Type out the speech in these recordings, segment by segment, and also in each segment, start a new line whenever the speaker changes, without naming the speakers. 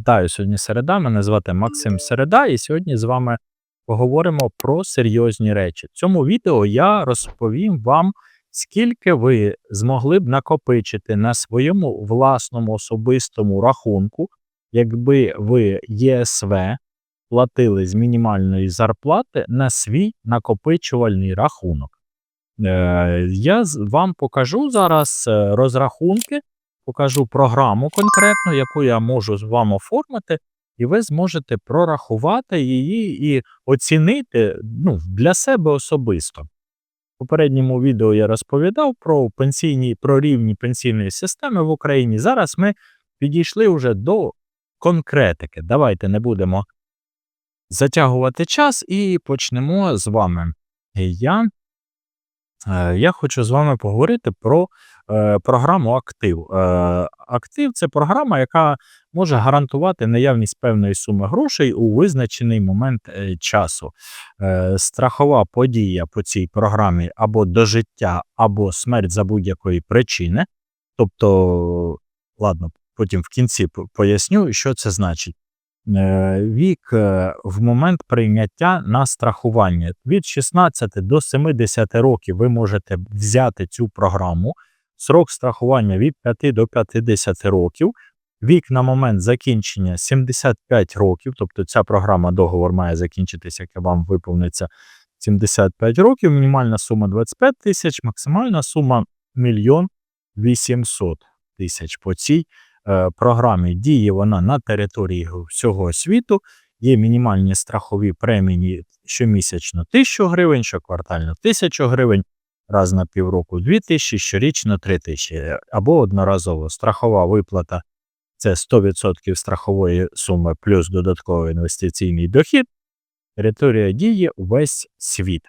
Вітаю сьогодні середа. Мене звати Максим Середа, і сьогодні з вами поговоримо про серйозні речі. В цьому відео я розповім вам, скільки ви змогли б накопичити на своєму власному особистому рахунку, якби ви ЄСВ платили з мінімальної зарплати на свій накопичувальний рахунок. Е, Я вам покажу зараз е, розрахунки покажу програму конкретну, яку я можу з вами оформити, і ви зможете прорахувати її і оцінити ну, для себе особисто. В попередньому відео я розповідав про пенсійні, про рівні пенсійної системи в Україні. Зараз ми підійшли вже до конкретики. Давайте не будемо затягувати час і почнемо з вами. Я, е, я хочу з вами поговорити про програму Актив. Е, Актив це програма, яка може гарантувати наявність певної суми грошей у визначений момент е, часу. Е, Страхова подія по цій програмі або дожиття, або смерть за будь-якої причини. Тобто, ладно, потім в кінці поясню, що це значить. Е, Вік е, в момент прийняття на страхування від 16 до 70 років ви можете взяти цю програму. Срок страхування від 5 до 50 років. Вік на момент закінчення 75 років, тобто ця програма договор має закінчитися, як вам виповниться 75 років. Мінімальна сума 25 тисяч, максимальна сума 1 800 тисяч по цій е, програмі. Діє вона на території всього світу. Є мінімальні страхові премії щомісячно 1000 гривень, щоквартально 1000 гривень раз на півроку 2 тисячі, щорічно 3 тисячі або одноразово. Страхова виплата це 100% страхової суми плюс додатковий інвестиційний дохід. Територія дії увесь світ.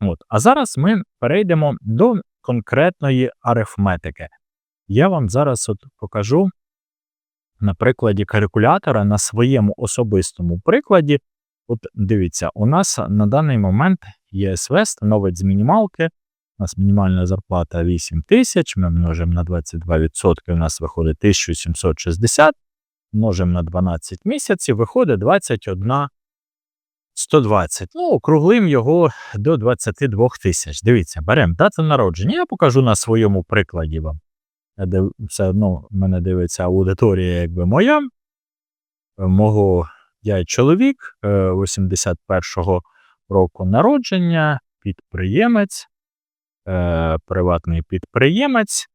От. А зараз ми перейдемо до конкретної арифметики. Я вам зараз от покажу на прикладі калькулятора на своєму особистому прикладі. От дивіться, у нас на даний момент ЄСВ становить з мінімалки. У нас мінімальна зарплата 8 тисяч, ми множимо на 22%, у нас виходить 1760, множимо на 12 місяців, виходить 21 120. Ну, округлим його до 22 тисяч. Дивіться, беремо дату народження. Я покажу на своєму прикладі вам. Все одно мене дивиться аудиторія, якби моя. Е, Мого я чоловік е, 81-го року народження, підприємець, е, приватний підприємець,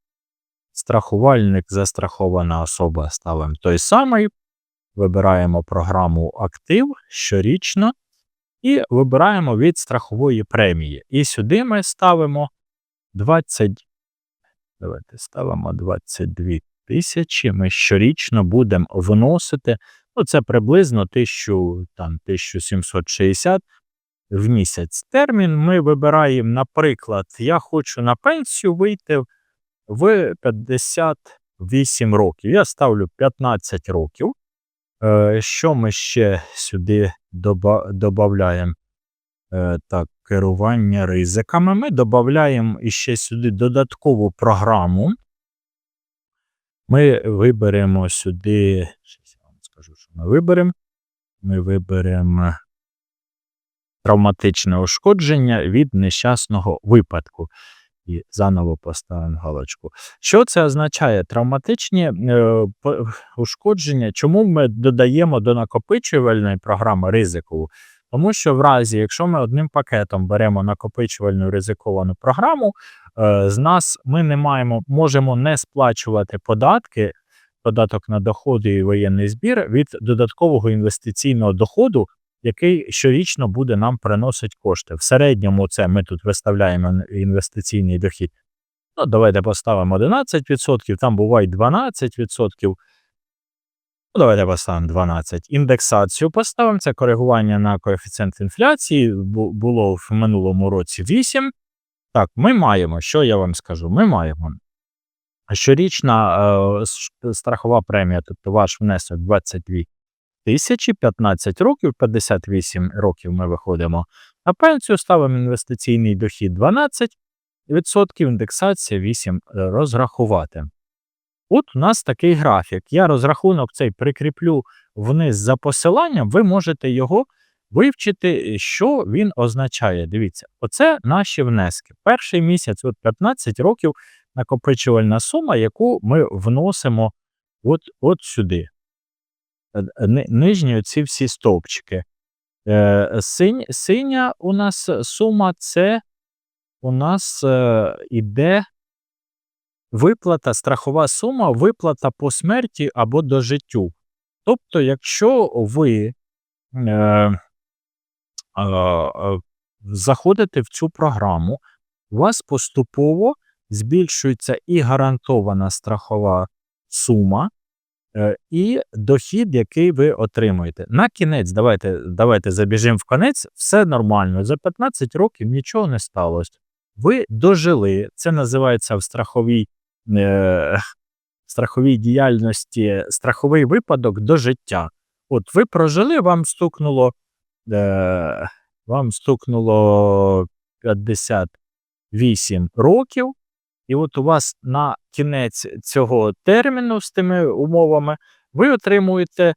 страхувальник, застрахована особа ставимо той самий. Вибираємо програму Актив щорічно і вибираємо від страхової премії. І сюди ми ставимо 20. Давайте ставимо 22 тисячі. Ми щорічно будемо вносити. Ну, це приблизно 1000, там, 1760 в місяць. Термін ми вибираємо, наприклад, я хочу на пенсію вийти в 58 років. Я ставлю 15 років. Е, Що ми ще сюди додаємо? Е, Так, керування ризиками. Ми додаємо іще сюди додаткову програму. Ми виберемо сюди. я вам скажу, що ми виберемо. Ми виберемо травматичне ушкодження від нещасного випадку. І заново поставимо галочку. Що це означає? Травматичні е, ушкодження. Чому ми додаємо до накопичувальної програми ризикову? Тому що в разі, якщо ми одним пакетом беремо накопичувальну ризиковану програму, е, з нас ми не маємо, можемо не сплачувати податки, податок на доходи і воєнний збір від додаткового інвестиційного доходу, який щорічно буде нам приносити кошти. В середньому це ми тут виставляємо інвестиційний дохід. Ну, давайте поставимо 11%, там буває 12%. Ну, давайте поставимо 12. Індексацію поставимо. Це коригування на коефіцієнт інфляції. Було в минулому році 8. Так, ми маємо, що я вам скажу? Ми маємо щорічна е, страхова премія, тобто ваш внесок 22 тисячі, 15 років, 58 років ми виходимо на пенсію, ставимо інвестиційний дохід 12%, індексація 8 розрахувати. От у нас такий графік. Я розрахунок цей прикріплю вниз за посиланням, ви можете його вивчити, що він означає. Дивіться, оце наші внески. Перший місяць, от 15 років накопичувальна сума, яку ми вносимо от, от сюди. Е, ни- Нижні оці всі стовпчики. Е, синь, синя у нас сума це у нас е, іде виплата, страхова сума, виплата по смерті або до життю. Тобто, якщо ви е, е, заходите в цю програму, у вас поступово збільшується і гарантована страхова сума, і дохід, який ви отримуєте. На кінець, давайте, давайте забіжимо в конець, все нормально. За 15 років нічого не сталося. Ви дожили, це називається в страховій, е, страховій діяльності страховий випадок до життя. От ви прожили, вам стукнуло, е, вам стукнуло 58 років, і от у вас на кінець цього терміну з тими умовами ви отримуєте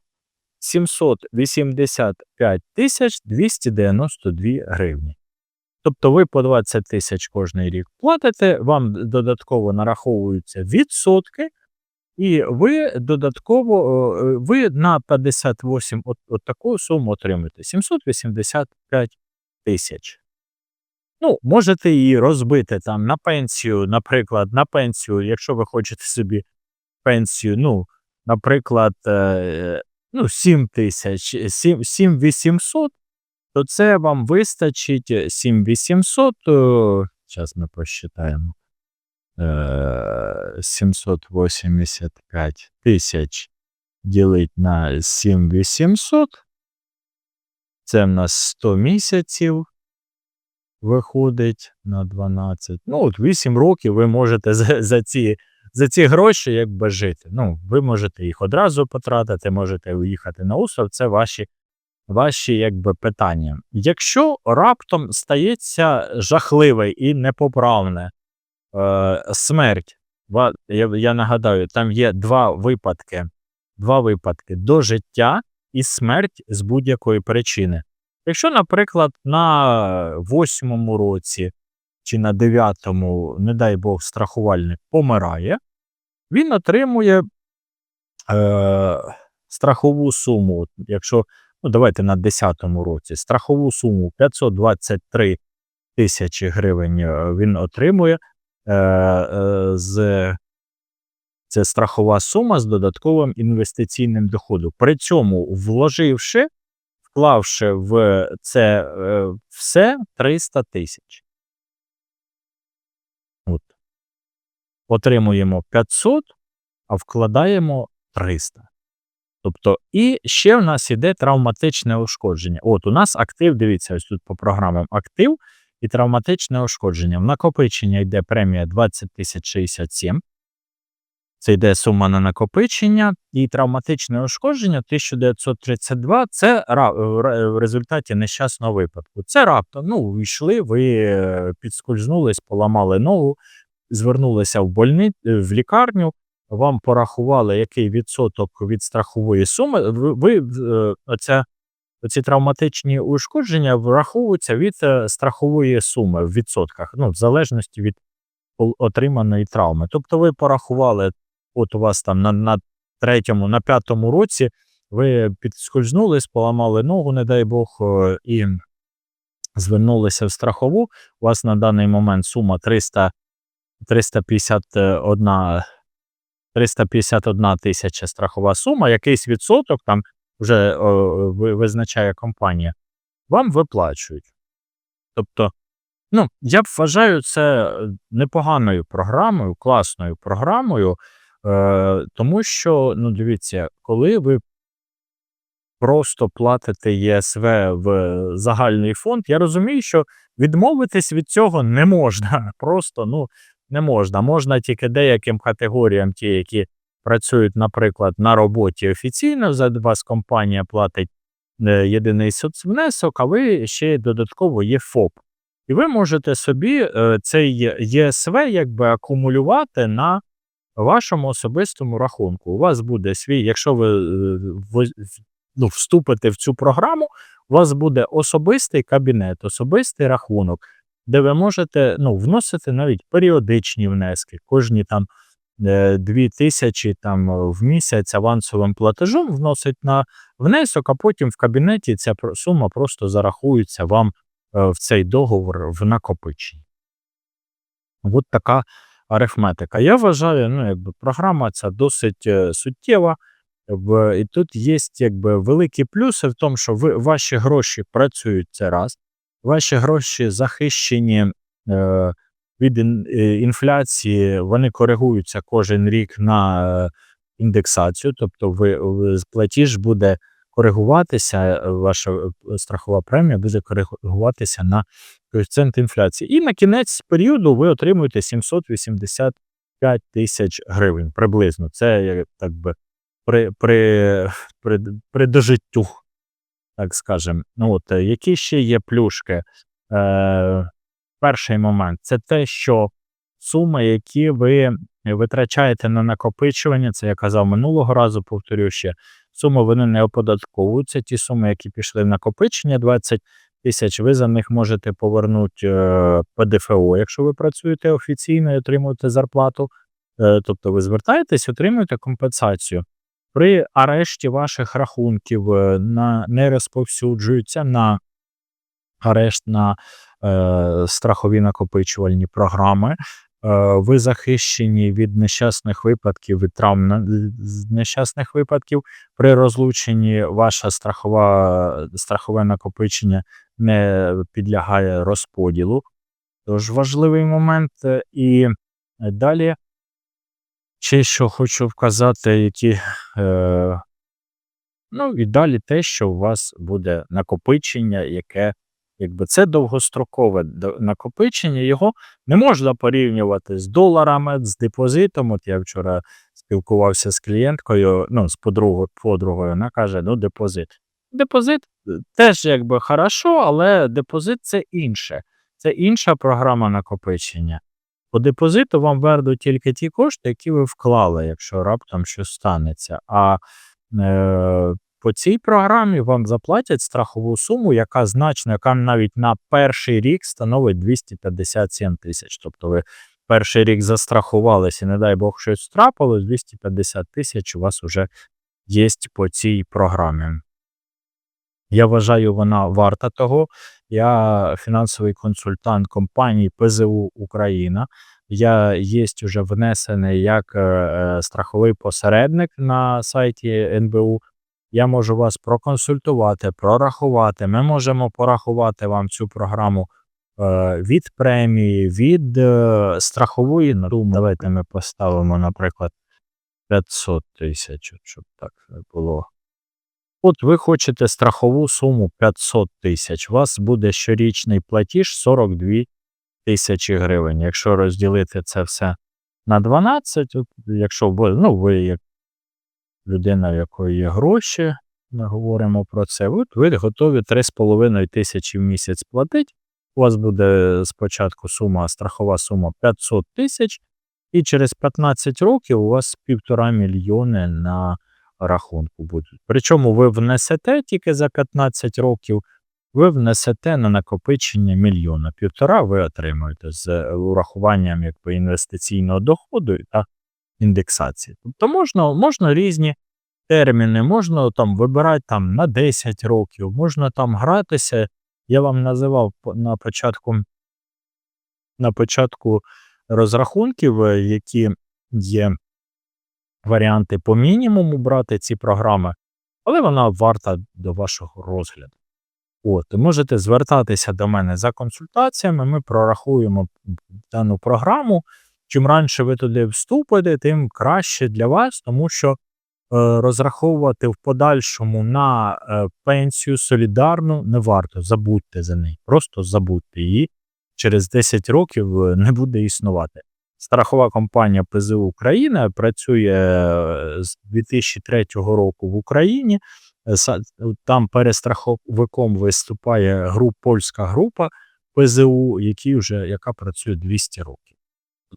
785 тисяч 292 гривні. Тобто ви по 20 тисяч кожний рік платите, вам додатково нараховуються відсотки, і ви додатково е, ви на 58 от, от таку суму отримуєте 785 тисяч. Ну, можете її розбити там на пенсію, наприклад, на пенсію, якщо ви хочете собі пенсію, ну, наприклад, е, ну, 7 тисяч, 7800, то це вам вистачить 7800, зараз ми посчитаємо. Е, 785 тисяч ділить на 7800. Це в нас 100 місяців виходить на 12. Ну, от 8 років ви можете за, за, ці, за ці гроші якби жити. Ну, ви можете їх одразу потратити, можете уїхати на остров, це ваші, ваші якби, питання. Якщо раптом стається жахливе і непоправне е, смерть, я, я нагадаю, там є два випадки. Два випадки до життя і смерть з будь-якої причини. Якщо, наприклад, на восьмому році чи на дев'ятому, не дай Бог, страхувальник помирає, він отримує е, страхову суму. Якщо, ну давайте на 10-му році, страхову суму 523 тисячі гривень е, він отримує. Е, е, з це страхова сума з додатковим інвестиційним доходом. При цьому вложивши, вклавши в це е, все 300 тисяч. От. Отримуємо 500, а вкладаємо 300. Тобто, і ще в нас іде травматичне ушкодження. От у нас актив, дивіться, ось тут по програмам актив і травматичне ушкодження. В накопичення йде премія 20 тисяч 67. Це йде сума на накопичення, і травматичне ушкодження 1932 це в результаті нещасного випадку. Це раптом. Ну, йшли, ви е, підскользнулись, поламали ногу, звернулися в больни... е, в лікарню, вам порахували, який відсоток від страхової суми. Ви, е, оця, оці травматичні ушкодження враховуються від е, страхової суми в відсотках, ну, в залежності від отриманої травми. Тобто ви порахували, от у вас там на, на третьому, на п'ятому році ви підскользнулись, поламали ногу, не дай Бог, е, і звернулися в страхову. У вас на даний момент сума 300, 351, 351 тисяча страхова сума, якийсь відсоток там вже о, ви- визначає компанія, вам виплачують. Тобто, ну, я б вважаю це непоганою програмою, класною програмою, е, тому що, ну, дивіться, коли ви просто платите ЄСВ в загальний фонд, я розумію, що відмовитись від цього не можна. Просто ну, не можна. Можна тільки деяким категоріям, ті, які працюють, наприклад, на роботі офіційно, за вас компанія платить е, єдиний соцвнесок, а ви ще додатково є ФОП. І ви можете собі е, цей ЄСВ якби акумулювати на вашому особистому рахунку. У вас буде свій, якщо ви е, ну, вступите в цю програму, у вас буде особистий кабінет, особистий рахунок, де ви можете ну, вносити навіть періодичні внески, кожні там е, 2 тисячі там е, в місяць авансовим платежом вносить на внесок, а потім в кабінеті ця сума просто зарахується вам е, в цей договор в накопиченні. От така арифметика. Я вважаю, ну, якби програма ця досить е, суттєва. І тут є якби великі плюси в тому, що ви, ваші гроші працюють це раз, ваші гроші захищені е, від е, інфляції, вони коригуються кожен рік на е, індексацію, тобто ви платіж буде коригуватися, е, ваша е, страхова премія буде коригуватися на коефіцієнт інфляції. І на кінець періоду ви отримуєте 785 тисяч гривень приблизно. Це так би при, при, при, при дожиттю, так скажемо. Ну, от, е, які ще є плюшки? Е, перший момент це те, що суми, які ви витрачаєте на накопичування, це я казав минулого разу, повторю ще, суми вони не оподатковуються. Ті суми, які пішли в накопичення, 20 тисяч, ви за них можете повернути е, ПДФО, якщо ви працюєте офіційно і отримуєте зарплату. Е, тобто ви звертаєтесь, отримуєте компенсацію. При арешті ваших рахунків е, на, не розповсюджуються на арешт на е, страхові накопичувальні програми. Е, ви захищені від нещасних випадків, від травм нещасних випадків. При розлученні ваше страхова, страхове накопичення не підлягає розподілу. Тож важливий момент. Е, І далі ще що хочу вказати, які. Е, ну і далі те, що у вас буде накопичення, яке якби це довгострокове накопичення, його не можна порівнювати з доларами, з депозитом. От я вчора спілкувався з клієнткою, ну, з подругою, подругою, вона каже: ну, депозит. Депозит е, теж якби хорошо, але депозит це інше. Це інша програма накопичення. По депозиту вам вернуть тільки ті кошти, які ви вклали, якщо раптом щось станеться. А е, по цій програмі вам заплатять страхову суму, яка значно, яка навіть на перший рік становить 257 тисяч. Тобто ви перший рік застрахувалися, не дай Бог щось трапилось, 250 тисяч у вас вже є по цій програмі. Я вважаю, вона варта того. Я фінансовий консультант компанії ПЗУ Україна. Я є вже внесений як е, е, страховий посередник на сайті НБУ. Я можу вас проконсультувати, прорахувати. Ми можемо порахувати вам цю програму е, від премії, від е, страхової суми. Давайте ми поставимо, наприклад, 500 тисяч, щоб так було. От ви хочете страхову суму 500 тисяч, у вас буде щорічний платіж 42 тисячі гривень. Якщо розділити це все на 12, от, якщо ну, ви як людина, в якої є гроші, ми говоримо про це, от ви готові 3,5 тисячі в місяць платити. У вас буде спочатку сума, страхова сума 500 тисяч, і через 15 років у вас півтора мільйони на рахунку будуть. Причому ви внесете тільки за 15 років, ви внесете на накопичення мільйона. Півтора ви отримуєте з урахуванням якби, інвестиційного доходу та індексації. Тобто можна, можна різні терміни, можна там вибирати там, на 10 років, можна там гратися. Я вам називав на початку, на початку розрахунків, е, які є варіанти по мінімуму брати ці програми, але вона варта до вашого розгляду. От, можете звертатися до мене за консультаціями, ми прорахуємо дану програму. Чим раніше ви туди вступите, тим краще для вас, тому що е, розраховувати в подальшому на е, пенсію солідарну не варто. Забудьте за неї. Просто забудьте її. Через 10 років е, не буде існувати. Страхова компанія ПЗУ Україна працює е, з 2003 року в Україні. Е, Там перестраховиком виступає груп, польська група ПЗУ, які вже, яка працює 200 років.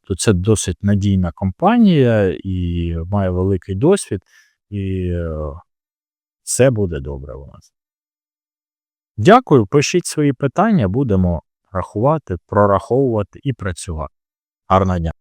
Тобто це досить надійна компанія і має великий досвід, і е, все буде добре у нас. Дякую, пишіть свої питання, будемо рахувати, прораховувати і працювати. Гарного дня!